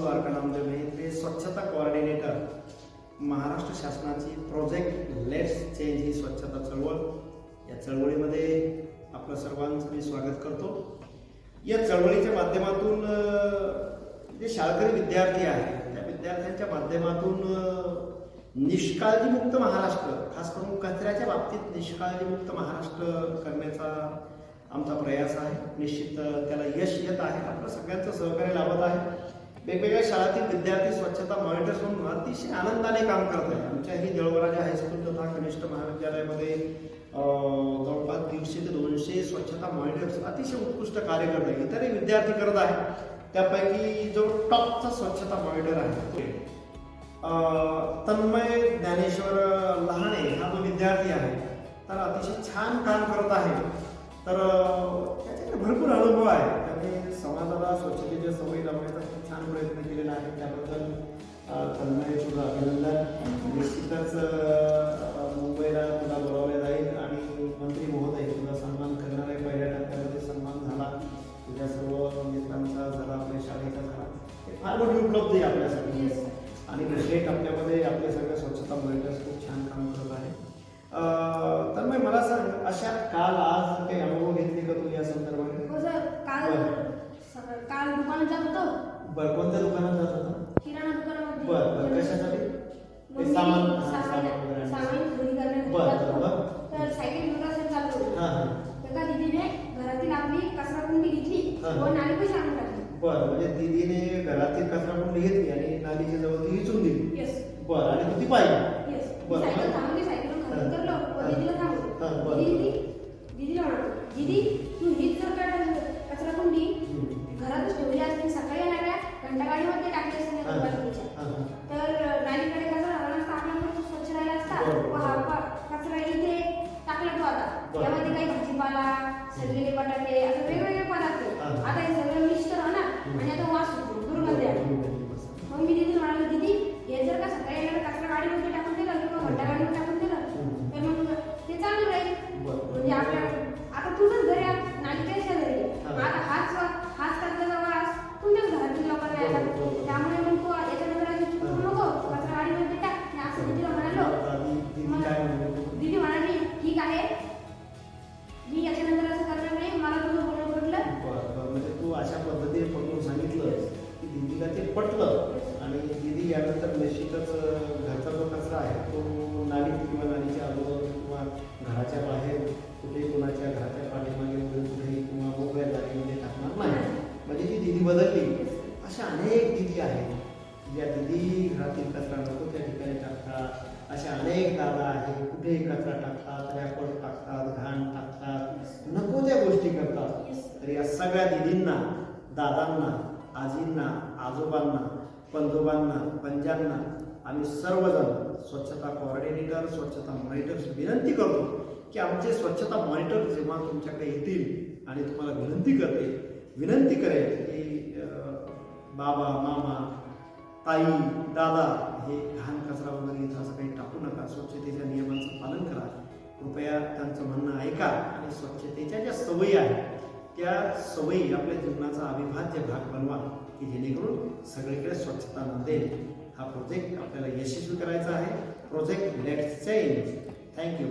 द्वारका वारकणामदेव हे ते स्वच्छता कोऑर्डिनेटर महाराष्ट्र शासनाची प्रोजेक्ट लेट्स चेंज ही स्वच्छता चळवळ. या चळवळीमध्ये आपलं सर्वांचं मी स्वागत करतो. या चळवळीच्या माध्यमातून जे शाळकरी विद्यार्थी आहेत त्या विद्यार्थ्यांच्या माध्यमातून निष्काळजीमुक्त महाराष्ट्र खास करून कचऱ्याच्या बाबतीत निष्काळजीमुक्त महाराष्ट्र करण्याचा आमचा प्रयास आहे. निश्चित त्याला यश येत आहे. आपलं सगळ्यांचं सहकार्य लाभत आहे. वेगवेगळ्या शाळातील विद्यार्थी स्वच्छता मॉनिटर्स म्हणून अतिशय आनंदाने काम करत आहे आमच्या ही देवळराजा हायस्कूल तथा कनिष्ठ महाविद्यालयामध्ये जवळपास दीडशे ते दोनशे स्वच्छता मॉनिटर्स अतिशय उत्कृष्ट कार्य करत आहे इतरही विद्यार्थी करत आहे त्यापैकी जो टॉपचा स्वच्छता मॉनिटर आहे तन्मय ज्ञानेश्वर लहाने हा जो विद्यार्थी आहे तर अतिशय छान काम करत आहे. तर त्याच्याकडे भरपूर अनुभव आहे. त्याने समाजाला स्वच्छतेच्या सवयी लावण्याचा खूप छान प्रयत्न केलेला आहे त्याबद्दल तन्मय तुझं अभिनंदन. निश्चितच मुंबईला तुला बोलावले जाईल आणि मंत्री महोदय तुझा सन्मान करणार आहे. पहिल्या टप्प्यामध्ये सन्मान झाला. तुझ्या सर्व मित्रांचा झाला आपल्या शाळेचा झाला. हे फार मोठी उपलब्धी आहे आपल्यासाठी. आणि दुसऱ्या टप्प्यामध्ये आपले सगळे स्वच्छता मॉनिटर्स खूप छान काम करत आहे. मग मला सांग अशा काल आज काही अनुभव घेतले? का तू या संदर्भाने हो सर काल बरं. काल दुकानात जात होतो बरं कोणत्या दुकानात जात होता किराणा दुकानामध्ये बरं बरं कशासाठी मग ते मी सामान सामान वगैरे सामान खरेदी करण्यासाठी बरं, जात होतो. बरं. तर सायकल होती. हां हां एका दीदीने घरातील आपली कचरा कुंडी घेतली हां. व नाली पैसे आणून टाकली बरं म्हणजे दीदीने घरातील कचरा कुंडी घेतली आणि नालीच्या जवळ ती विचून दिली येस बरं आणि तू पाहिली येस बरं. सायकल करलो व हां. हां, बरं. घंटागाडीमध्ये टाकली असते. तर नालीकडे कचरा झाला नसता आपल्याकडे स्वच्छ राहिला असता. व हा प- कचरा इथे टाकला तो आता. त्यामध्ये काही भाजीपाला सडलेले बटाटे असं वेगवेगळे पदार्थ. हा. आता हे सगळं मिक्स राहणार आणि आता वास होतो दुर्गंध मग मी दिदी म्हणाले दीदी हे जर का सकाळी येणारा कचरा गाडीमध्ये टाकून दिलं किंवा घंटा गाडीमध्ये टाकून दिलं हम्म. तर मग ते चांगलं राहील बरं. म्हणजे आपल्या आता तुझंच घरी आहे, नालीच्या शेजारी आहे. हा. आता हाच त्यामुळे मग तू याच्यानंतर आधी चुकू नको कचरा गाडीमध्ये टाक मी असं दीदीला म्हणालो. दीदी म्हणाली ठीक आहे. मी याच्यानंतर असं करणार नाही. मला तुझं बोलणं पडलं बरं, बरं. म्हणजे तू अशा पद्धतीने पकडून सांगितलं की दिदीला ते पटलं. आणि दिदी यानंतर निश्चितच घरचा जो कचरा आहे तो नालीत किंवा नालीच्या अगोदर किंवा घराच्या बाहेर दिदी आहेत ज्या दिदी घरातील कचरा नको त्या ठिकाणी टाकतात. अशा अनेक दादा आहेत कुठेही कचरा टाकतात रॅपर टाकतात घाण टाकतात नको त्या गोष्टी करतात. तर या सगळ्या दिदींना दादांना आजींना आजोबांना पंजोबांना पंजांना आम्ही सर्वजण स्वच्छता कोऑर्डिनेटर स्वच्छता मॉनिटर्स विनंती करतो की आमचे स्वच्छता मॉनिटर जेव्हा तुमच्याकडे येतील आणि तुम्हाला विनंती करते विनंती करेल की बाबा मामा ताई दादा हे घाण कचरा वगैरे इथं असं काही टाकू नका. स्वच्छतेच्या नियमांचं पालन करा. कृपया त्यांचं म्हणणं ऐका आणि स्वच्छतेच्या ज्या सवयी आहेत त्या सवयी आपल्या जीवनाचा अविभाज्य भाग बनवा की जेणेकरून सगळीकडे स्वच्छता नंदेल. हा प्रोजेक्ट आपल्याला यशस्वी करायचा आहे. Project let's change thank you